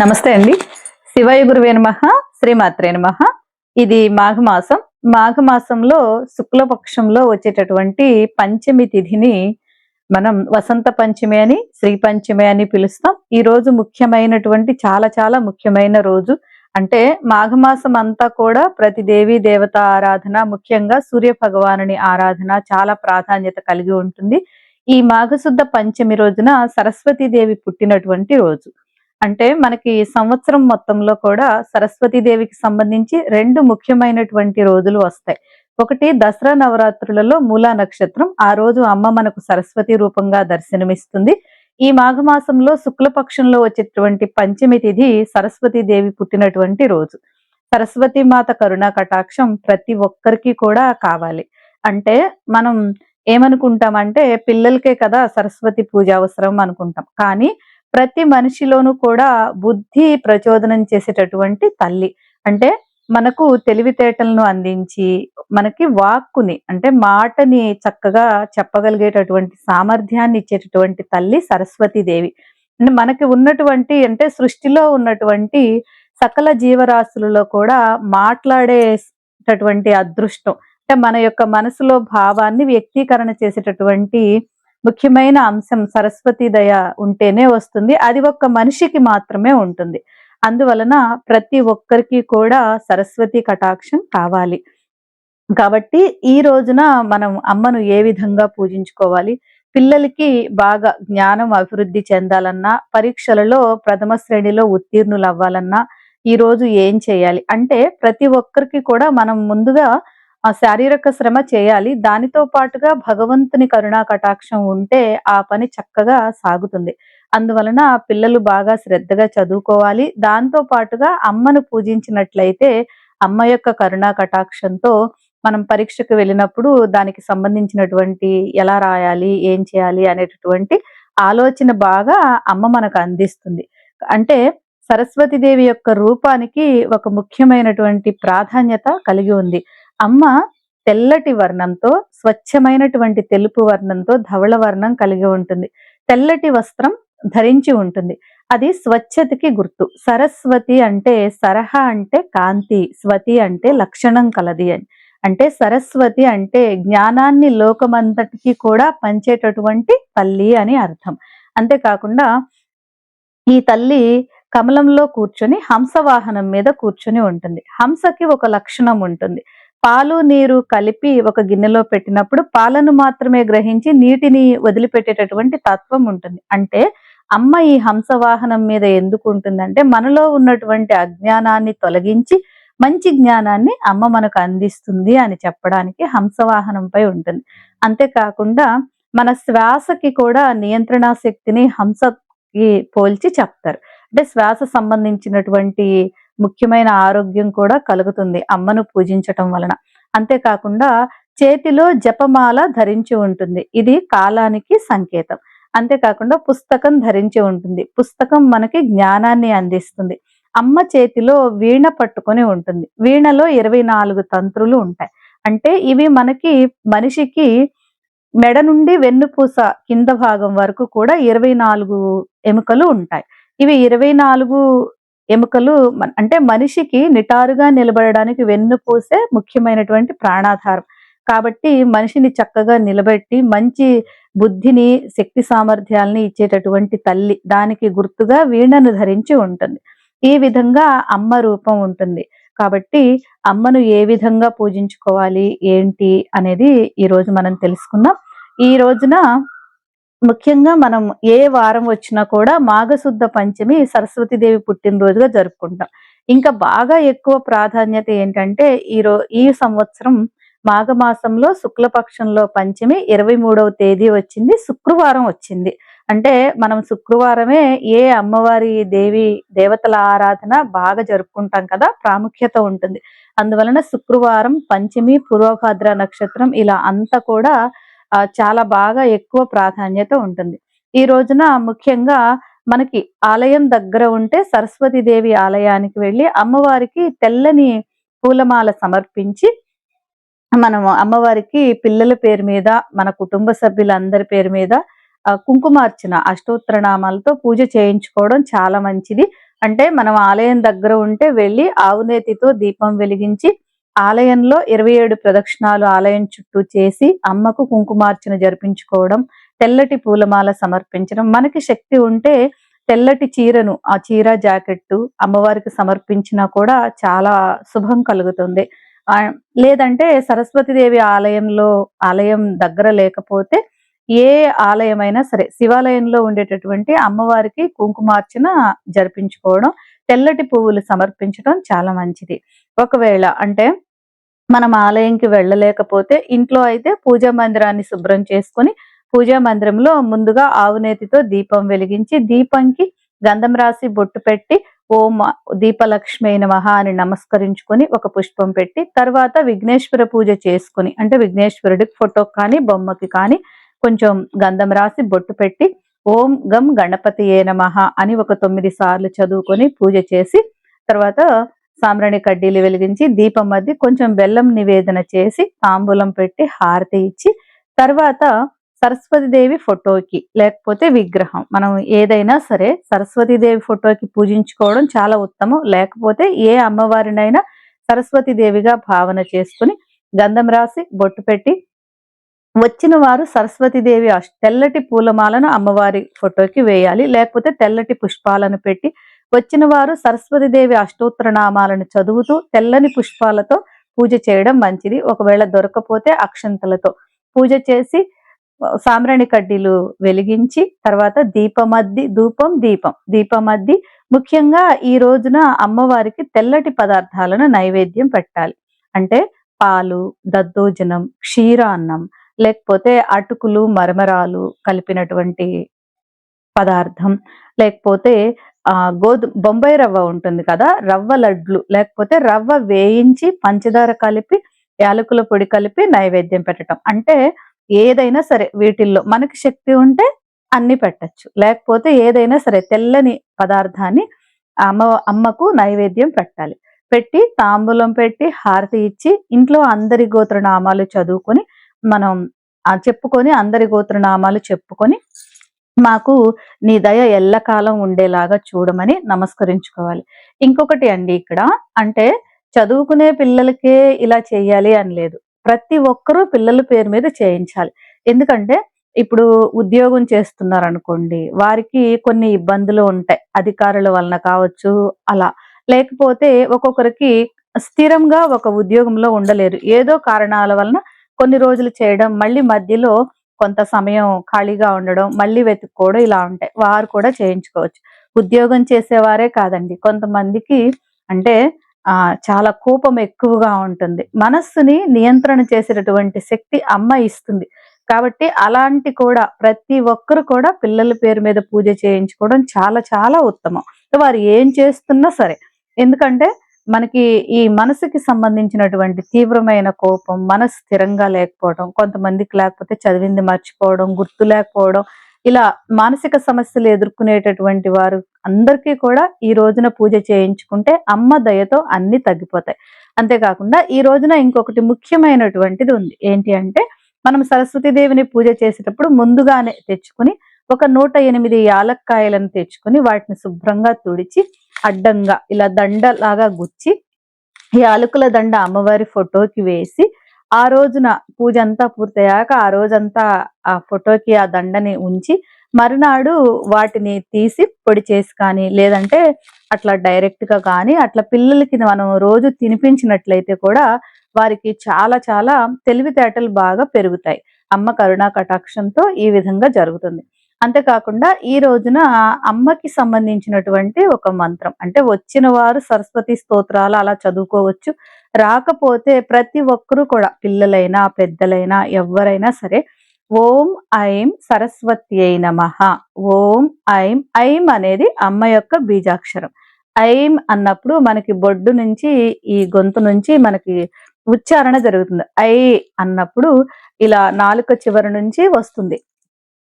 నమస్తే అండి. శివయ గురువే నమ శ్రీమాత్రే నమ. ఇది మాఘమాసం. మాఘమాసంలో శుక్లపక్షంలో వచ్చేటటువంటి పంచమి తిథిని మనం వసంత పంచమి అని శ్రీ పంచమి అని పిలుస్తాం. ఈ రోజు ముఖ్యమైనటువంటి చాలా చాలా ముఖ్యమైన రోజు. అంటే మాఘమాసం అంతా కూడా ప్రతి దేవి దేవత ఆరాధన ముఖ్యంగా సూర్య భగవానుని ఆరాధన చాలా ప్రాధాన్యత కలిగి ఉంటుంది. ఈ మాఘశుద్ధ పంచమి రోజున సరస్వతీదేవి పుట్టినటువంటి రోజు. అంటే మనకి సంవత్సరం మొత్తంలో కూడా సరస్వతీదేవికి సంబంధించి రెండు ముఖ్యమైనటువంటి రోజులు వస్తాయి. ఒకటి దసరా నవరాత్రులలో మూలా నక్షత్రం. ఆ రోజు అమ్మ మనకు సరస్వతి రూపంగా దర్శనమిస్తుంది. ఈ మాఘమాసంలో శుక్లపక్షంలో వచ్చేటువంటి పంచమి తిథి సరస్వతి దేవి పుట్టినటువంటి రోజు. సరస్వతి మాత కరుణా కటాక్షం ప్రతి ఒక్కరికి కూడా కావాలి. అంటే మనం ఏమనుకుంటామంటే పిల్లలకే కదా సరస్వతి పూజ అవసరం అనుకుంటాం. కానీ ప్రతి మనిషిలోనూ కూడా బుద్ధి ప్రచోదనం చేసేటటువంటి తల్లి. అంటే మనకు తెలివితేటలను అందించి మనకి వాక్కుని అంటే మాటని చక్కగా చెప్పగలిగేటటువంటి సామర్థ్యాన్ని ఇచ్చేటటువంటి తల్లి సరస్వతీదేవి. అంటే మనకి ఉన్నటువంటి అంటే సృష్టిలో ఉన్నటువంటి సకల జీవరాశులలో కూడా మాట్లాడేటటువంటి అదృష్టం. అంటే మన యొక్క మనసులో భావాన్ని వ్యక్తీకరణ చేసేటటువంటి ముఖ్యమైన అంశం సరస్వతి దయ ఉంటేనే వస్తుంది. అది ఒక్క మనిషికి మాత్రమే ఉంటుంది. అందువలన ప్రతి ఒక్కరికి కూడా సరస్వతి కటాక్షం కావాలి. కాబట్టి ఈ రోజున మనం అమ్మను ఏ విధంగా పూజించుకోవాలి? పిల్లలకి బాగా జ్ఞానం అభివృద్ధి చెందాలన్నా పరీక్షలలో ప్రథమ శ్రేణిలో ఉత్తీర్ణులు అవ్వాలన్నా ఈ రోజు ఏం చేయాలి? అంటే ప్రతి ఒక్కరికి కూడా మనం ముందుగా ఆ శారీరక శ్రమ చేయాలి. దానితో పాటుగా భగవంతుని కరుణా కటాక్షం ఉంటే ఆ పని చక్కగా సాగుతుంది. అందువలన పిల్లలు బాగా శ్రద్ధగా చదువుకోవాలి. దాంతో పాటుగా అమ్మను పూజించినట్లయితే అమ్మ యొక్క కరుణా కటాక్షంతో మనం పరీక్షకు వెళ్ళినప్పుడు దానికి సంబంధించినటువంటి ఎలా రాయాలి ఏం చేయాలి అనేటటువంటి ఆలోచన బాగా అమ్మ మనకు అందిస్తుంది. అంటే సరస్వతీదేవి యొక్క రూపానికి ఒక ముఖ్యమైనటువంటి ప్రాధాన్యత కలిగి ఉంది. అమ్మ తెల్లటి వర్ణంతో స్వచ్ఛమైనటువంటి తెలుపు వర్ణంతో ధవళ వర్ణం కలిగి ఉంటుంది. తెల్లటి వస్త్రం ధరించి ఉంటుంది. అది స్వచ్ఛతకి గుర్తు. సరస్వతి అంటే సరహ అంటే కాంతి స్వతి అంటే లక్షణం కలది అని. అంటే సరస్వతి అంటే జ్ఞానాన్ని లోకమంతటికి కూడా పంచేటటువంటి తల్లి అని అర్థం. అంతేకాకుండా ఈ తల్లి కమలంలో కూర్చొని హంసవాహనం మీద కూర్చొని ఉంటుంది. హంసకి ఒక లక్షణం ఉంటుంది. పాలు నీరు కలిపి ఒక గిన్నెలో పెట్టినప్పుడు పాలను మాత్రమే గ్రహించి నీటిని వదిలిపెట్టేటటువంటి తత్వం ఉంటుంది. అంటే అమ్మ ఈ హంసవాహనం మీద ఎందుకు ఉంటుందంటే మనలో ఉన్నటువంటి అజ్ఞానాన్ని తొలగించి మంచి జ్ఞానాన్ని అమ్మ మనకు అందిస్తుంది అని చెప్పడానికి హంసవాహనంపై ఉంటుంది. అంతేకాకుండా మన శ్వాసకి కూడా నియంత్రణ శక్తిని హంసకి పోల్చి చెప్తారు. అంటే శ్వాస సంబంధించినటువంటి ముఖ్యమైన ఆరోగ్యం కూడా కలుగుతుంది అమ్మను పూజించటం వలన. అంతేకాకుండా చేతిలో జపమాల ధరించి ఉంటుంది. ఇది కాలానికి సంకేతం. అంతేకాకుండా పుస్తకం ధరించి ఉంటుంది. పుస్తకం మనకి జ్ఞానాన్ని అందిస్తుంది. అమ్మ చేతిలో వీణ పట్టుకొని ఉంటుంది. వీణలో ఇరవై నాలుగు తంత్రులు ఉంటాయి. అంటే ఇవి మనకి మనిషికి మెడ నుండి వెన్నుపూస కింద భాగం వరకు కూడా ఇరవై నాలుగు ఎముకలు ఉంటాయి. ఇవి ఇరవై నాలుగు ఎముకలు అంటే మనిషికి నిటారుగా నిలబడడానికి వెన్నుపూసే ముఖ్యమైనటువంటి ప్రాణాధారం. కాబట్టి మనిషిని చక్కగా నిలబెట్టి మంచి బుద్ధిని శక్తి సామర్థ్యాలని ఇచ్చేటటువంటి తల్లి దానికి గుర్తుగా వీణను ధరించి ఉంటుంది. ఈ విధంగా అమ్మ రూపం ఉంటుంది. కాబట్టి అమ్మను ఏ విధంగా పూజించుకోవాలి ఏంటి అనేది ఈరోజు మనం తెలుసుకుందాం. ఈ రోజున ముఖ్యంగా మనం ఏ వారం వచ్చినా కూడా మాఘశుద్ధ పంచమి సరస్వతీదేవి పుట్టినరోజుగా జరుపుకుంటాం. ఇంకా బాగా ఎక్కువ ప్రాధాన్యత ఏంటంటే ఈ ఈ సంవత్సరం మాఘమాసంలో శుక్లపక్షంలో పంచమి ఇరవై మూడవ తేదీ వచ్చింది శుక్రవారం వచ్చింది. అంటే మనం శుక్రవారమే ఏ అమ్మవారి దేవి దేవతల ఆరాధన బాగా జరుపుకుంటాం కదా ప్రాముఖ్యత ఉంటుంది. అందువలన శుక్రవారం పంచమి పూర్వభద్ర నక్షత్రం ఇలా అంతా కూడా చాలా బాగా ఎక్కువ ప్రాధాన్యత ఉంటుంది. ఈ రోజున ముఖ్యంగా మనకి ఆలయం దగ్గర ఉంటే సరస్వతీదేవి ఆలయానికి వెళ్ళి అమ్మవారికి తెల్లని పూలమాల సమర్పించి మనము అమ్మవారికి పిల్లల పేరు మీద మన కుటుంబ సభ్యులందరి పేరు మీద కుంకుమార్చన అష్టోత్తరనామాలతో పూజ చేయించుకోవడం చాలా మంచిది. అంటే మనం ఆలయం దగ్గర ఉంటే వెళ్ళి ఆవునేతితో దీపం వెలిగించి ఆలయంలో ఇరవై ఏడు ప్రదక్షిణాలు ఆలయం చుట్టూ చేసి అమ్మకు కుంకుమార్చన జరిపించుకోవడం తెల్లటి పూలమాల సమర్పించడం. మనకి శక్తి ఉంటే తెల్లటి చీరను ఆ చీర జాకెట్టు అమ్మవారికి సమర్పించినా కూడా చాలా శుభం కలుగుతుంది. లేదంటే సరస్వతిదేవి ఆలయంలో ఆలయం దగ్గర లేకపోతే ఏ ఆలయమైనా సరే శివాలయంలో ఉండేటటువంటి అమ్మవారికి కుంకుమార్చన జరిపించుకోవడం తెల్లటి పువ్వులు సమర్పించడం చాలా మంచిది. ఒకవేళ అంటే మనం ఆలయంకి వెళ్ళలేకపోతే ఇంట్లో అయితే పూజా మందిరాన్ని శుభ్రం చేసుకుని పూజా మందిరంలో ముందుగా ఆవునేతితో దీపం వెలిగించి దీపంకి గంధం రాసి బొట్టు పెట్టి ఓం దీపలక్ష్మి నమః అని నమస్కరించుకొని ఒక పుష్పం పెట్టి తర్వాత విఘ్నేశ్వర పూజ చేసుకుని అంటే విఘ్నేశ్వరుడికి ఫోటో కానీ బొమ్మకి కానీ కొంచెం గంధం రాసి బొట్టు పెట్టి ఓం గం గణపతి ఏ అని ఒక తొమ్మిది సార్లు చదువుకొని పూజ చేసి తర్వాత సాంబ్రాణి కడ్డీలు వెలిగించి దీపం మధ్య కొంచెం బెల్లం నివేదన చేసి తాంబూలం పెట్టి హారతి ఇచ్చి తర్వాత సరస్వతిదేవి ఫోటోకి లేకపోతే విగ్రహం. మనం ఏదైనా సరే సరస్వతీదేవి ఫోటోకి పూజించుకోవడం చాలా ఉత్తమం. లేకపోతే ఏ అమ్మవారినైనా సరస్వతీదేవిగా భావన చేసుకుని గంధం రాసి బొట్టు పెట్టి వచ్చిన వారు సరస్వతీదేవి తెల్లటి పూలమాలను అమ్మవారి ఫోటోకి వేయాలి. లేకపోతే తెల్లటి పుష్పాలను పెట్టి వచ్చిన వారు సరస్వతీదేవి అష్టోత్తర నామాలను చదువుతూ తెల్లని పుష్పాలతో పూజ చేయడం మంచిది. ఒకవేళ దొరకపోతే అక్షంతలతో పూజ చేసి సాంబ్రాణి కడ్డీలు వెలిగించి తర్వాత దీపమద్ది ధూపం దీపం. దీపమద్ది ముఖ్యంగా ఈ రోజున అమ్మవారికి తెల్లటి పదార్థాలను నైవేద్యం పెట్టాలి. అంటే పాలు దద్దోజనం క్షీరాన్నం లేకపోతే అటుకులు మరమరాలు కలిపినటువంటి పదార్థం. లేకపోతే గోధుమ గోధు బొంబాయి రవ్వ ఉంటుంది కదా రవ్వ లడ్లు. లేకపోతే రవ్వ వేయించి పంచదార కలిపి యాలకుల పొడి కలిపి నైవేద్యం పెట్టడం అంటే ఏదైనా సరే వీటిల్లో మనకి శక్తి ఉంటే అన్ని పెట్టచ్చు. లేకపోతే ఏదైనా సరే తెల్లని పదార్థాన్ని అమ్మ అమ్మకు నైవేద్యం పెట్టాలి. పెట్టి తాంబూలం పెట్టి హారతి ఇచ్చి ఇంట్లో అందరి గోత్రనామాలు చదువుకొని మనం చెప్పుకొని అందరి గోత్రనామాలు చెప్పుకొని మాకు నీ దయ ఎల్లకాలం ఉండేలాగా చూడమని నమస్కరించుకోవాలి. ఇంకొకటి అండి ఇక్కడ అంటే చదువుకునే పిల్లలకే ఇలా చేయాలి అని లేదు. ప్రతి ఒక్కరూ పిల్లల పేరు మీద చేయించాలి. ఎందుకంటే ఇప్పుడు ఉద్యోగం చేస్తున్నారు అనుకోండి వారికి కొన్ని ఇబ్బందులు ఉంటాయి. అధికారుల వలన కావచ్చు అలా. లేకపోతే ఒక్కొక్కరికి స్థిరంగా ఒక ఉద్యోగంలో ఉండలేరు. ఏదో కారణాల వలన కొన్ని రోజులు చేయడం మళ్ళీ మధ్యలో కొంత సమయం ఖాళీగా ఉండడం మళ్ళీ వెతుక్కోవడం ఇలా ఉంటాయి. వారు కూడా చేయించుకోవచ్చు. ఉద్యోగం చేసేవారే కాదండి. కొంతమందికి అంటే ఆ చాలా కోపం ఎక్కువగా ఉంటుంది. మనస్సుని నియంత్రణ చేసేటటువంటి శక్తి అమ్మ ఇస్తుంది. కాబట్టి అలాంటి కూడా ప్రతి ఒక్కరు కూడా పిల్లల పేరు మీద పూజ చేయించుకోవడం చాలా చాలా ఉత్తమం. వారు ఏం చేస్తున్నా సరే. ఎందుకంటే మనకి ఈ మనసుకి సంబంధించినటువంటి తీవ్రమైన కోపం మనసు స్థిరంగా లేకపోవడం కొంతమందికి లేకపోతే చదివింది మర్చిపోవడం గుర్తు లేకపోవడం ఇలా మానసిక సమస్యలు ఎదుర్కొనేటటువంటి వారు అందరికీ కూడా ఈ రోజున పూజ చేయించుకుంటే అమ్మ దయతో అన్ని తగ్గిపోతాయి. అంతేకాకుండా ఈ రోజున ఇంకొకటి ముఖ్యమైనటువంటిది ఉంది. ఏంటి అంటే మనం సరస్వతీదేవిని పూజ చేసేటప్పుడు ముందుగానే తెచ్చుకుని ఒక నూట ఎనిమిది యాలక్కాయలను తెచ్చుకుని వాటిని శుభ్రంగా తుడిచి అడ్డంగా ఇలా దండ లాగా గుచ్చి యాలకుల దండ అమ్మవారి ఫోటోకి వేసి ఆ రోజున పూజ అంతా పూర్తయ్యాక ఆ రోజంతా ఆ ఫోటోకి ఆ దండని ఉంచి మరునాడు వాటిని తీసి పొడి చేసి కానీ లేదంటే అట్లా డైరెక్ట్గా కానీ అట్లా పిల్లలకి మనం రోజు తినిపించినట్లయితే కూడా వారికి చాలా చాలా తెలివితేటలు బాగా పెరుగుతాయి. అమ్మ కరుణా కటాక్షంతో ఈ విధంగా జరుగుతుంది. అంతేకాకుండా ఈ రోజున అమ్మకి సంబంధించినటువంటి ఒక మంత్రం అంటే వచ్చిన వారు సరస్వతి స్తోత్రాలు అలా చదువుకోవచ్చు. రాకపోతే ప్రతి ఒక్కరూ కూడా పిల్లలైనా పెద్దలైనా ఎవరైనా సరే ఓం ఐం సరస్వతి అయి నమ. ఓం ఐం ఐం అనేది అమ్మ యొక్క బీజాక్షరం. ఐం అన్నప్పుడు మనకి బొడ్డు నుంచి ఈ గొంతు నుంచి మనకి ఉచ్చారణ జరుగుతుంది. ఐ అన్నప్పుడు ఇలా నాలుక చివరి నుంచి వస్తుంది.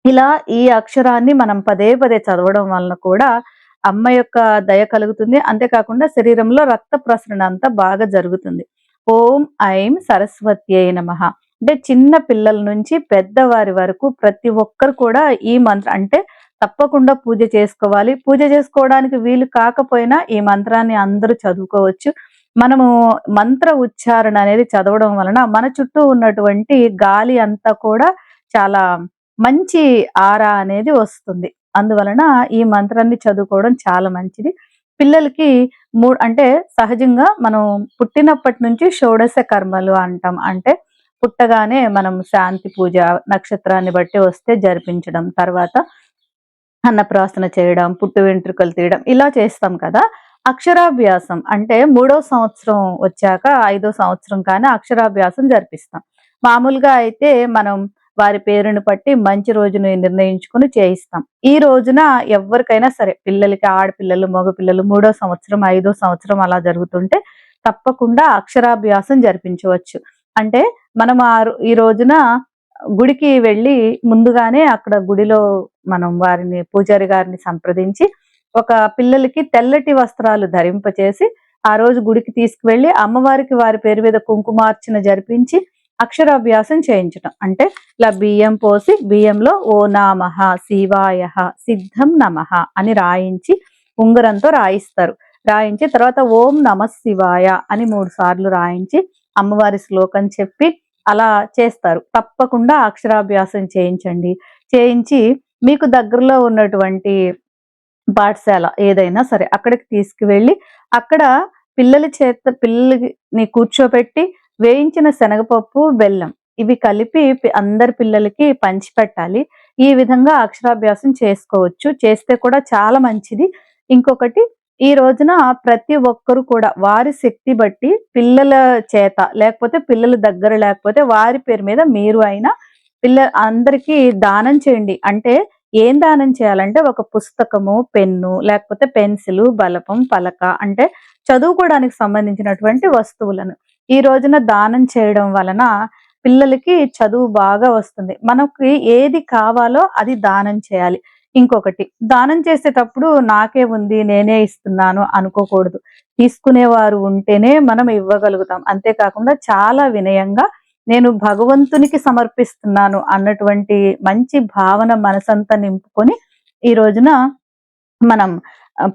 ఇలా ఈ అక్షరాన్ని మనం పదే పదే చదవడం వలన కూడా అమ్మ యొక్క దయ కలుగుతుంది. అంతేకాకుండా శరీరంలో రక్త ప్రసరణ అంతా బాగా జరుగుతుంది. ఓం ఐం సరస్వతి అయి నమ. అంటే చిన్న పిల్లల నుంచి పెద్దవారి వరకు ప్రతి ఒక్కరు కూడా ఈ మంత్రం అంటే తప్పకుండా పూజ చేసుకోవాలి. పూజ చేసుకోవడానికి వీలు కాకపోయినా ఈ మంత్రాన్ని అందరూ చదువుకోవచ్చు. మనము మంత్ర ఉచ్చారణ అనేది చదవడం వలన మన చుట్టూ ఉన్నటువంటి గాలి అంతా కూడా చాలా మంచి ఆరా అనేది వస్తుంది. అందువలన ఈ మంత్రాన్ని చదువుకోవడం చాలా మంచిది. పిల్లలకి మూ అంటే సహజంగా మనం పుట్టినప్పటి నుంచి షోడశ కర్మలు అంటాం. అంటే పుట్టగానే మనం శాంతి పూజ నక్షత్రాన్ని బట్టి వస్తే జరిపించడం తర్వాత అన్నప్రాసన చేయడం పుట్టు వెంట్రుకలు తీయడం ఇలా చేస్తాం కదా. అక్షరాభ్యాసం అంటే మూడో సంవత్సరం వచ్చాక ఐదో సంవత్సరం కానీ అక్షరాభ్యాసం జరిపిస్తాం. మామూలుగా అయితే మనం వారి పేరును బట్టి మంచి రోజును నిర్ణయించుకుని చేయిస్తాం. ఈ రోజున ఎవరికైనా సరే పిల్లలకి ఆడపిల్లలు మగపిల్లలు మూడో సంవత్సరం ఐదో సంవత్సరం అలా జరుగుతుంటే తప్పకుండా అక్షరాభ్యాసం జరిపించవచ్చు. అంటే మనం ఆ ఈ రోజున గుడికి వెళ్ళి ముందుగానే అక్కడ గుడిలో మనం వారిని పూజారి గారిని సంప్రదించి ఒక పిల్లలకి తెల్లటి వస్త్రాలు ధరింపచేసి ఆ రోజు గుడికి తీసుకువెళ్ళి అమ్మవారికి వారి పేరు మీద కుంకుమార్చన జరిపించి అక్షరాభ్యాసం చేయించటం. అంటే ఇలా బియ్యం పోసి బియ్యంలో ఓ నామ శివాయ సిద్ధం నమః అని రాయించి ఉంగరంతో రాయిస్తారు. రాయించి తర్వాత ఓం నమ శివాయ అని మూడు సార్లు రాయించి అమ్మవారి శ్లోకం చెప్పి అలా చేస్తారు. తప్పకుండా అక్షరాభ్యాసం చేయించండి. చేయించి మీకు దగ్గరలో ఉన్నటువంటి పాఠశాల ఏదైనా సరే అక్కడికి తీసుకువెళ్ళి అక్కడ పిల్లల చేత పిల్లల్ని కూర్చోబెట్టి వేయించిన శనగపప్పు బెల్లం ఇవి కలిపి అందరి పిల్లలకి పంచిపెట్టాలి. ఈ విధంగా అక్షరాభ్యాసం చేసుకోవచ్చు. చేస్తే కూడా చాలా మంచిది. ఇంకొకటి ఈ రోజున ప్రతి ఒక్కరు కూడా వారి శక్తి బట్టి పిల్లల చేత లేకపోతే పిల్లల దగ్గర లేకపోతే వారి పేరు మీద మీరు అయినా పిల్ల అందరికీ దానం చేయండి. అంటే ఏం దానం చేయాలంటే ఒక పుస్తకము పెన్ను లేకపోతే పెన్సిల్ బలపం పలక అంటే చదువుకోవడానికి సంబంధించినటువంటి వస్తువులను. ఈ రోజున దానం చేయడం వలన పిల్లలకి చదువు బాగా వస్తుంది. మనకి ఏది కావాలో అది దానం చేయాలి. ఇంకొకటి దానం చేసేటప్పుడు నాకే ఉంది నేనే ఇస్తున్నాను అనుకోకూడదు. తీసుకునేవారు ఉంటేనే మనం ఇవ్వగలుగుతాం. అంతేకాకుండా చాలా వినయంగా నేను భగవంతునికి సమర్పిస్తున్నాను అన్నటువంటి మంచి భావన మనసంతా నింపుకొని ఈ రోజున మనం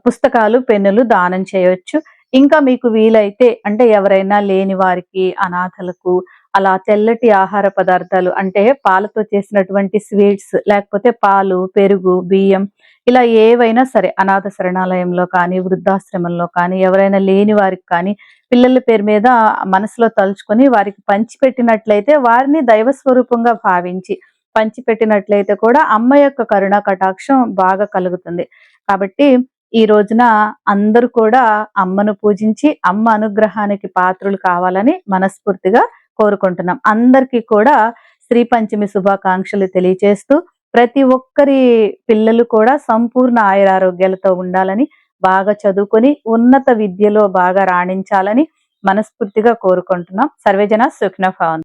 పుస్తకాలు పెన్నులు దానం చేయవచ్చు ఇంకా మీకు వీలైతే అంటే ఎవరైనా లేని వారికి అనాథలకు అలా తెల్లటి ఆహార పదార్థాలు అంటే పాలతో చేసినటువంటి స్వీట్స్ లేకపోతే పాలు పెరుగు బియ్యం ఇలా ఏవైనా సరే అనాథ శరణాలయంలో కానీ వృద్ధాశ్రమంలో కానీ ఎవరైనా లేని వారికి కానీ పిల్లల పేరు మీద మనసులో తలుచుకొని వారికి పంచిపెట్టినట్లయితే వారిని దైవ స్వరూపంగా భావించి పంచిపెట్టినట్లయితే కూడా అమ్మ యొక్క కరుణ కటాక్షం బాగా కలుగుతుంది. కాబట్టి ఈ రోజున అందరూ కూడా అమ్మను పూజించి అమ్మ అనుగ్రహానికి పాత్రులు కావాలని మనస్ఫూర్తిగా కోరుకుంటున్నాం. అందరికీ కూడా శ్రీ పంచమి శుభాకాంక్షలు తెలియజేస్తూ ప్రతి ఒక్కరి పిల్లలు కూడా సంపూర్ణ ఆయురారోగ్యాలతో ఉండాలని బాగా చదువుకొని ఉన్నత విద్యలో బాగా రాణించాలని మనస్ఫూర్తిగా కోరుకుంటున్నాం. సర్వేజన సుఖ్న